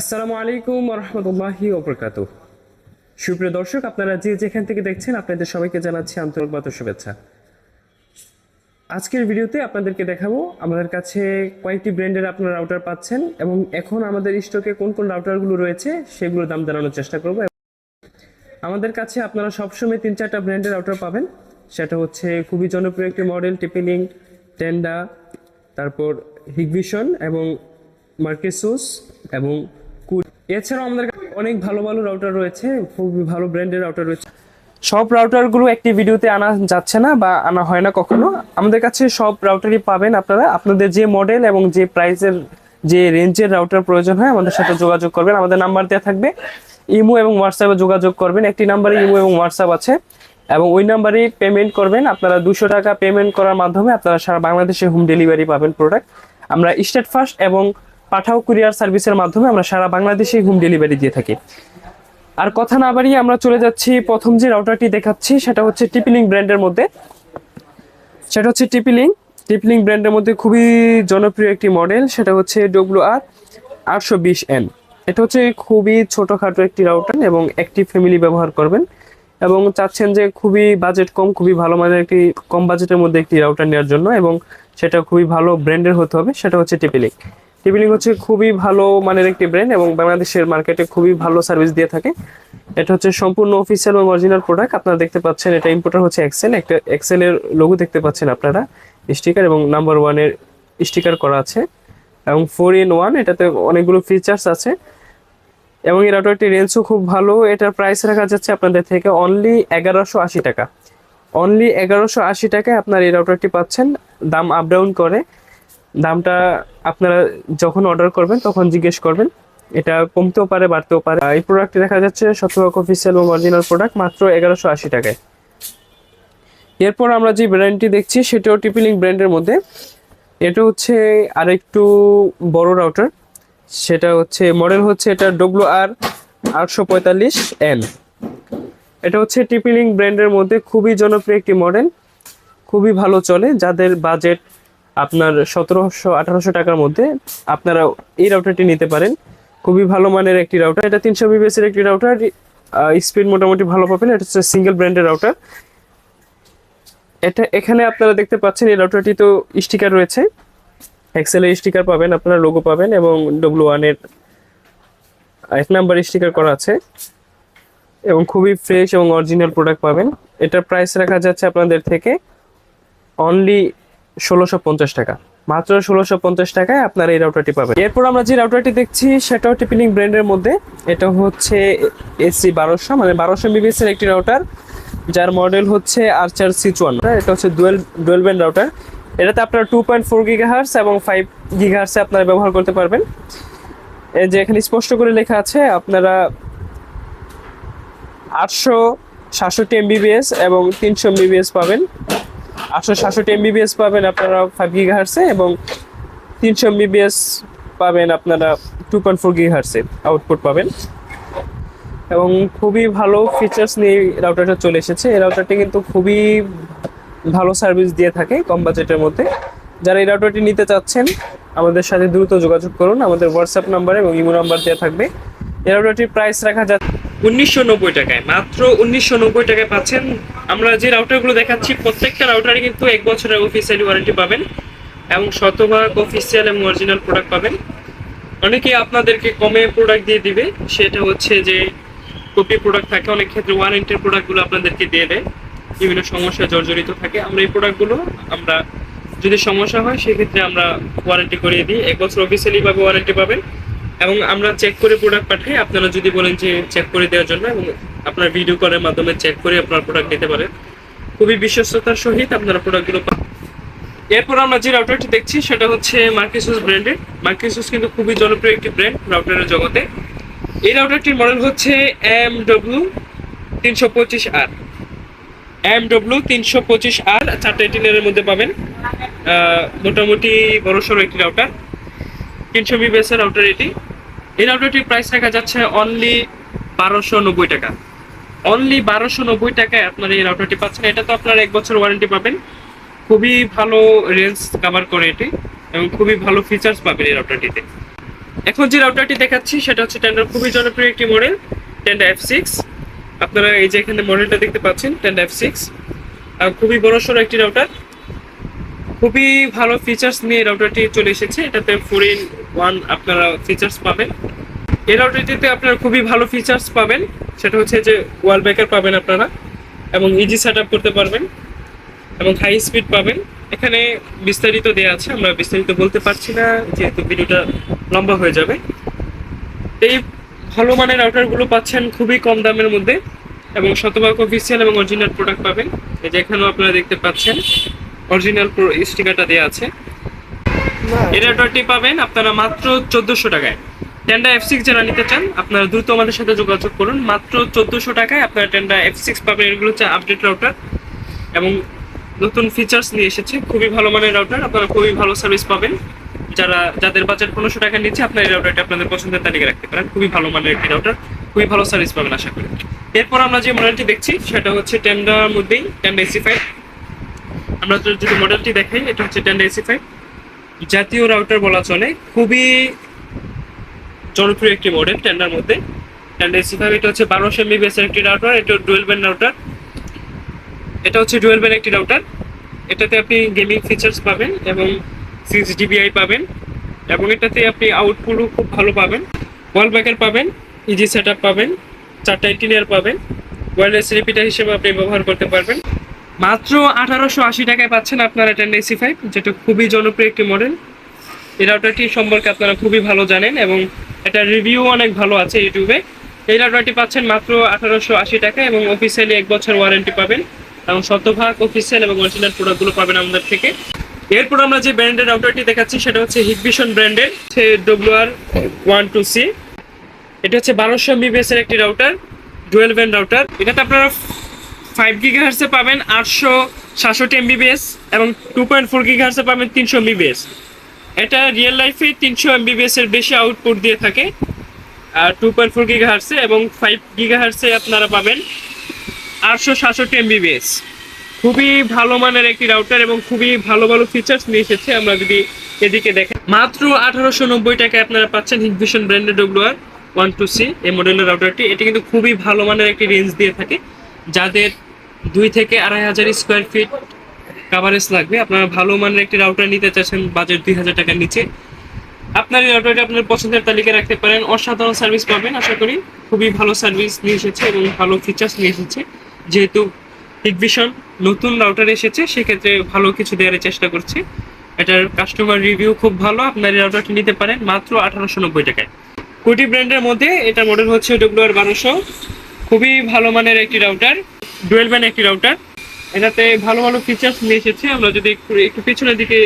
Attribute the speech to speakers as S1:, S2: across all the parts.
S1: আসসালামু আলাইকুম রহমতুল্লাহি ওবরকাত সুপ্রিয় দর্শক, আপনারা যে যেখান থেকে দেখছেন, আপনাদের সবাইকে জানাচ্ছি আন্তরিকগত শুভেচ্ছা। আজকের ভিডিওতে আপনাদেরকে দেখাবো আমাদের কাছে কয়েকটি ব্র্যান্ডের আপনারা রাউটার পাচ্ছেন এবং এখন আমাদের স্টকে কোন কোন রাউটারগুলো রয়েছে সেগুলোর দাম জানানোর চেষ্টা করব। আমাদের কাছে আপনারা সবসময় তিন চারটা ব্র্যান্ডের রাউটার পাবেন। সেটা হচ্ছে খুবই জনপ্রিয় একটি মডেল টিপিলিং টেন্ডা তারপর হিগভিশন এবং মার্কেসুস এবং এছাড়াও আমাদের অনেক ভালো ভালো রাউটার রয়েছে, খুবই ভালো ব্র্যান্ডের রাউটার রয়েছে। সব রাউটারগুলো একটি ভিডিওতে আনা যাচ্ছে না বা আনা হয় না কখনো। আমাদের কাছে সব রাউটারই পাবেন আপনারা। আপনাদের যে মডেল এবং যে প্রাইসের যে রেঞ্জের রাউটার প্রয়োজন হয়, আমাদের সাথে যোগাযোগ করবেন। আমাদের নাম্বার দেওয়া থাকবে। ইমো এবং হোয়াটসঅ্যাপে যোগাযোগ করবেন। একটি নাম্বারে ইমো এবং হোয়াটসঅ্যাপ আছে। এবং ওই নাম্বারেই পেমেন্ট করবেন। আপনারা দুশো টাকা পেমেন্ট করার মাধ্যমে আপনারা সারা বাংলাদেশে হোম ডেলিভারি পাবেন প্রোডাক্ট আমরা স্টেট ফার্স্ট এবং পাঠাও কুরিয়ার সার্ভিসের মাধ্যমে আমরা সারা বাংলাদেশে হোম ডেলিভারি দিয়ে থাকি। আর কথা না বাড়িয়ে আমরা চলে যাচ্ছি, প্রথম যে রাউটারটি দেখাচ্ছি সেটা হচ্ছে টিপিলিং ব্র্যান্ডের মধ্যে। সেটা হচ্ছে টিপিলিং টিপিলিং ব্র্যান্ডের মধ্যে খুবই জনপ্রিয় একটি মডেল সেটা হচ্ছে ডব্লিউ আর আটশো বিশ এন এটা হচ্ছে খুবই ছোটোখাটো একটি রাউটার এবং একটি ফ্যামিলি ব্যবহার করবেন এবং চাচ্ছেন যে খুবই বাজেট কম, খুবই ভালো মানের একটি, কম বাজেটের মধ্যে একটি রাউটার নেওয়ার জন্য এবং সেটা খুবই ভালো ব্র্যান্ডের হতে হবে, সেটা হচ্ছে টিপিলিং টিপিলিং হচ্ছে খুবই ভালো মানের একটি ব্র্যান্ড এবং বাংলাদেশের মার্কেটে খুবই ভালো সার্ভিস দিয়ে থাকে। এটা হচ্ছে সম্পূর্ণ অফিসিয়াল এবং অরিজিনাল প্রোডাক্ট আপনারা দেখতে পাচ্ছেন এটা ইম্পোর্টার হচ্ছে এক্সেল একটা এক্সেলের লোগো দেখতে পাচ্ছেন আপনারা। স্টিকার এবং নাম্বার ওয়ানের স্টিকার করা আছে। এবং ফোর ইন ওয়ান এটাতে অনেকগুলো ফিচার্স আছে। এবং এই রাউটারটির রেঞ্জও খুব ভালো। এটার প্রাইস রাখা যাচ্ছে আপনাদের থেকে অনলি এগারোশো আশি টাকা। অনলি এগারোশো আশি টাকায় আপনার এই রাউটারটি পাচ্ছেন। দাম আপ ডাউন করে। দামটা আপনারা যখন অর্ডার করবেন, তখন জিজ্ঞেস করবেন। এটা কমতেও পারে, বাড়তেও পারে। এই প্রোডাক্টটি দেখা যাচ্ছে শতভাগ অফিসিয়াল এবং অরিজিনাল প্রোডাক্ট মাত্র এগারোশো আশি টাকায়। এরপর আমরা যে ব্র্যান্ডটি দেখছি, সেটাও টিপিলিং ব্র্যান্ডের মধ্যে। এটা হচ্ছে আরেকটু বড় রাউটার সেটা হচ্ছে মডেল হচ্ছে এটা ডব্লিউ আর আটশো পঁয়তাল্লিশ এন এটা হচ্ছে টিপিলিং ব্র্যান্ডের মধ্যে খুবই জনপ্রিয় একটি মডেল খুবই ভালো চলে। যাদের বাজেট আপনার সতেরোশো, আঠারোশো টাকার মধ্যে আপনারা এই রাউটারটি নিতে পারেন। খুবই ভালো মানের একটি রাউটার এটা তিনশো বিবিএস এর একটি রাউটার স্পিড মোটামুটি ভালো পাবেন। এটা হচ্ছে সিঙ্গেল ব্র্যান্ডের রাউটার এটা এখানে আপনারা দেখতে পাচ্ছেন, এই রাউটারটি তো স্টিকার রয়েছে। এক্সেলের স্টিকার পাবেন, আপনারা লোগো পাবেন এবং ডব্লু ওয়ানের এক নাম্বার স্টিকার করা আছে। এবং খুবই ফ্রেশ এবং অরিজিনাল প্রোডাক্ট পাবেন। এটার প্রাইস রাখা যাচ্ছে আপনাদের থেকে অনলি ষোলোশো টাকা। মাত্র ষোলোশো পঞ্চাশ টাকায় আপনারা এই রাউটারটি পাবেন। এরপর আমরা যে রাউটারটি দেখছি সেটাও টিপিলিং ব্র্যান্ডের মধ্যে। এটা হচ্ছে এসি বারোশো মানে বারোশো বিবিএস এর একটি রাউটার যার মডেল হচ্ছে আর্চার সি চুয়ান্ন। এটা হচ্ছে ডুয়েল ডুয়েল রাউটার এটাতে আপনারা টু পয়েন্ট ফোর গিগাহার্স এবং ফাইভ গিগাহার্সে আপনারা ব্যবহার করতে পারবেন। যে এখানে স্পষ্ট করে লেখা আছে, আপনারা আটশো সাতষট্টি এমবিবিএস এবং তিনশো এমবিবিএস পাবেন। আটশো সাতষট্টি এমবিবিএস পাবেন আপনারা ফাইভ গিগাহার্সে এবং তিনশো এমবিবিএস পাবেন আপনারা টু পয়েন্ট ফোর গিগাহার্সে আউটপুট পাবেন। এবং খুবই ভালো ফিচার্স নিয়ে রাউটারটা চলে এসেছে। এই রাউটারটি কিন্তু খুবই ভালো সার্ভিস দিয়ে থাকে কম বাজেটের মধ্যে। যারা এই রাউটারটি নিতে চাচ্ছেন, আমাদের সাথে দ্রুত যোগাযোগ করুন। আমাদের হোয়াটসঅ্যাপ নাম্বার এবং ইমো নাম্বার দেওয়া থাকবে। এই রাউটারটির প্রাইস রাখা যাচ্ছে উনিশশো নব্বই টাকায়। মাত্র উনিশশো নব্বই টাকায় পাচ্ছেন। আমরা যে রাউটারগুলো দেখাচ্ছি, প্রত্যেকটা রাউটারে কিন্তু এক বছরের অফিসিয়ালি ওয়ারেন্টি পাবেন এবং শতভাগ অফিসিয়াল এবং অরিজিনাল প্রোডাক্ট পাবেন। অনেকে আপনাদেরকে কমে প্রোডাক্ট দিয়ে দিবে। সেটা হচ্ছে যে কপি প্রোডাক্ট থাকে, অনেক ক্ষেত্রে ওয়ারেন্টির প্রোডাক্টগুলো আপনাদেরকে দিয়ে দেয়। বিভিন্ন সমস্যা জর্জরিত থাকে। আমরা এই প্রোডাক্টগুলো আমরা যদি সমস্যা হয়, সেক্ষেত্রে আমরা ওয়ারেন্টি করিয়ে দিই। এক বছর অফিসিয়ালি ভাবে ওয়ারেন্টি পাবেন। এবং আমরা চেক করে প্রোডাক্ট পাঠাই। আপনারা যদি বলেন যে চেক করে দেওয়ার জন্য এবং আপনার ভিডিও কলের মাধ্যমে চেক করে আপনার প্রোডাক্ট নিতে পারেন। খুবই বিশ্বস্ততার সহিত আপনারা প্রোডাক্টগুলো পান এরপর আমরা যে রাউটারটি দেখছি, সেটা হচ্ছে মার্কিসুস ব্র্যান্ডের মার্কিসুস কিন্তু খুবই জনপ্রিয় একটি ব্র্যান্ড রাউটারের জগতে। এই রাউটারটির মডেল হচ্ছে এম ডব্লিউ তিনশো পঁচিশ আর এম ডব্লিউ তিনশো পঁচিশ আর চারটে টিনের মধ্যে পাবেন। মোটামুটি বড় সড়ো একটি রাউটার তিনশো বিবিএস এর রাউটার এটি। এই রাউটারটির প্রাইস রাখা যাচ্ছে অনলি বারোশো নব্বই টাকা। অনলি বারোশো নব্বই টাকায় আপনারা এই রাউটারটি পাচ্ছেন। এটা তো আপনারা এক বছর ওয়ারেন্টি পাবেন। খুবই ভালো রেঞ্জ কভার করে এটি এবং খুবই ভালো ফিচার্স পাবেন এই রাউটারটিতে এখন যে রাউটারটি দেখাচ্ছি, সেটা হচ্ছে টেন্ডার খুবই জনপ্রিয় একটি মডেল টেন্ডা এফ সিক্স আপনারা এই যে এখানে মডেলটা দেখতে পাচ্ছেন টেন্ডা এফ সিক্স খুবই বড়সড় একটি রাউটার খুবই ভালো ফিচার্স নিয়ে রাউটারটি চলে এসেছে। এটাতে ফোর ইন ওয়ান আপনারা ফিচার্স পাবেন। এই রাউটারটিতে আপনারা খুবই ভালো ফিচার্স পাবেন। সেটা হচ্ছে যে ওয়াল ব্যাকার পাবেন আপনারা এবং ইজি সেট করতে পারবেন এবং হাই স্পিড পাবেন। এখানে বিস্তারিত দেওয়া আছে, আমরা বিস্তারিত বলতে পারছি না, যেহেতু ভিডিওটা লম্বা হয়ে যাবে। এই ভালো মানের রাউটারগুলো পাচ্ছেন খুবই কম দামের মধ্যে এবং শতভাগ অফিসিয়াল এবং অরিজিনাল প্রোডাক্ট পাবেন। এই যে এখানেও আপনারা দেখতে পাচ্ছেন। অরিজিনাল স্টিকারটা দেওয়া আছে। এই রাউটারটি পাবেন আপনারা মাত্র চোদ্দোশো টাকায়। টেন্ডা এফ সিক্স যারা নিতে চান আপনারা দ্রুত আমাদের সাথে যোগাযোগ করুন। মাত্র চোদ্দোশো টাকায় আপনারা টেন্ডা এফ সিক্স পাবেন। এগুলো হচ্ছে আপডেট রাউটার এবং নতুন ফিচার্স নিয়ে এসেছে। খুবই ভালো মানের রাউটার আপনারা খুবই ভালো সার্ভিস পাবেন। যারা যাদের বাজেট পনেরোশো টাকার নিচে আপনার এই রাউটারটি আপনাদের পছন্দের তালিকা রাখতে পারেন। খুবই ভালো মানের একটি রাউটার খুবই ভালো সার্ভিস পাবেন আশা করি। এরপর আমরা যে মডেলটি দেখছি সেটা হচ্ছে টেন্ডার মধ্যেই টেন্ডা এসি ফাইভ আমরা যদি মডেলটি দেখাই, এটা হচ্ছে টেন্ডা এসি ফাইভ জাতীয় রাউটার বলা চলে। খুবই জনপ্রিয় একটি মডেল টেন্ডার মধ্যে। টেন্ডা এসি ফাইভ এটা হচ্ছে বারোশো এর একটি রাউটার এটা ডুয়েল ব্যান্ড রাউটার এটা হচ্ছে ডুয়েল ব্যান্ড একটি রাউটার এটাতে আপনি গেমিং ফিচার্স পাবেন এবং সিক্স ডিবিআই পাবেন এবং এটাতে আপনি আউটপুটও খুব ভালো পাবেন। ওয়াল ব্যাকার পাবেন ইজি সেট পাবেন, চারটা ইন্টিনিয়ার পাবেন। ওয়ারলেস রিপিটার হিসেবে আপনি ব্যবহার করতে পারবেন। মাত্র আঠারোশো আশি টাকায় পাচ্ছেন আপনারা টেন এসি ফাইভ যেটা খুবই জনপ্রিয় একটি মডেল এই রাউটারটি সম্পর্কে আপনারা খুবই ভালো জানেন এবং এটা রিভিউ অনেক ভালো আছে ইউটিউবে। এই রাউটারটি পাচ্ছেন মাত্র আঠারোশো আশি টাকা এবং অফিসিয়ালি এক বছর ওয়ারেন্টি পাবেন। এবং শতভাগ অফিসিয়াল এবং অরিজিনাল প্রোডাক্টগুলো পাবেন আমাদের থেকে। এরপর আমরা যে ব্র্যান্ডের রাউটারটি দেখাচ্ছি, সেটা হচ্ছে হিগভিশন ব্র্যান্ডের হচ্ছে ডব্লিউআর ওয়ান টু সি এটা হচ্ছে বারোশো এমবিবিএস এর একটি রাউটার ডুয়েল ব্যান্ড রাউটার এটাতে আপনারা ফাইভ গিগা হার্সে পাবেন আটশো সাতষট্টি এমবিবিএস এবং টু পয়েন্ট ফোর গিগা হার্সে পাবেন তিনশো এমবিবিএস। এটা রিয়েল লাইফে তিনশো এমবিবিএস এর বেশি আউটপুট দিয়ে থাকে। আর টু পয়েন্ট ফোর গিগা হার্সে এবং ফাইভ গিগা হার্সে আপনারা পাবেন আটশো সাতষট্টি এমবিবিএস। খুবই ভালো মানের একটি রাউটার এবং খুবই ভালো ভালো ফিচার্স নিয়ে এসেছে। আমরা যদি এদিকে দেখেন, মাত্র আঠারোশো নব্বই টাকায় আপনারা পাচ্ছেন হিগভিশন ব্র্যান্ডের ডব্লিউআর ওয়ান টু সি এই মডেলের রাউটারটি এটি কিন্তু খুবই ভালো মানের একটি রেঞ্জ দিয়ে থাকে। যাদের দুই থেকে আড়াই হাজার স্কোয়ার ফিট কাভারেজ লাগবে, আপনারা ভালো মানের একটি রাউটার নিতে চাচ্ছেন বাজেট দুই হাজার টাকার নিচে। আপনার এই রাউটারটি আপনার পছন্দের তালিকায় রাখতে পারেন। অসাধারণ সার্ভিস পাবেন, আশা করি। খুবই ভালো সার্ভিস নিয়ে এসেছে এবং ভালো ফিচার্স নিয়ে এসেছে। যেহেতু হিগভিশন নতুন রাউটার এসেছে, সেক্ষেত্রে ভালো কিছু দেওয়ার চেষ্টা করছে। এটার কাস্টমার রিভিউ খুব ভালো, আপনার এই রাউটারটি নিতে পারেন মাত্র আঠারোশো নব্বই টাকায়। কোটি ব্র্যান্ডের মধ্যে এটা মডেল হচ্ছে ডব্লিউআর বারোশো। খুবই ভালো মানের একটি রাউটার ডুয়েল ব্যান্ড একটি রাউটার এটাতে ভালো ভালো ফিচার্স নিয়ে এসেছে। আমরা যদি একটু একটু পিছনের দিকে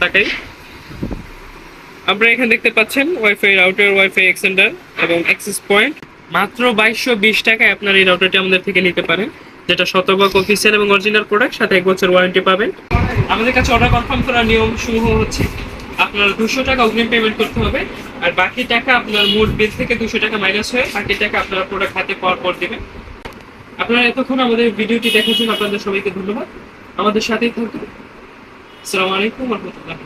S1: তাকাই। আপনারা এখানে দেখতে পাচ্ছেন ওয়াইফাই রাউটার ওয়াইফাই এক্সটেন্ডার এবং অ্যাক্সেস পয়েন্ট মাত্র বাইশশো বিশ টাকায় আপনার এই রাউটারটি আমাদের থেকে নিতে পারেন, যেটা শতভাগ অফিসিয়াল এবং অরিজিনাল প্রোডাক্ট সাথে এক বছর ওয়ারেন্টি পাবেন। আমাদের কাছে অর্ডার কনফার্ম করার নিয়ম সমূহ হচ্ছে আপনার দুশো টাকা অগ্রিম পেমেন্ট করতে হবে, আর বাকি টাকা আপনার মোট বিল থেকে দুশো টাকা মাইনাস হয়ে বাকি টাকা আপনারা প্রোডাক্ট হাতে পাওয়ার পর দেবেন। আপনারা এতক্ষণ আমাদের ভিডিওটি দেখার জন্য আপনাদের সবাইকে ধন্যবাদ। আমাদের সাথেই থাকুন। আসসালামু আলাইকুম রহমতুল্লাহ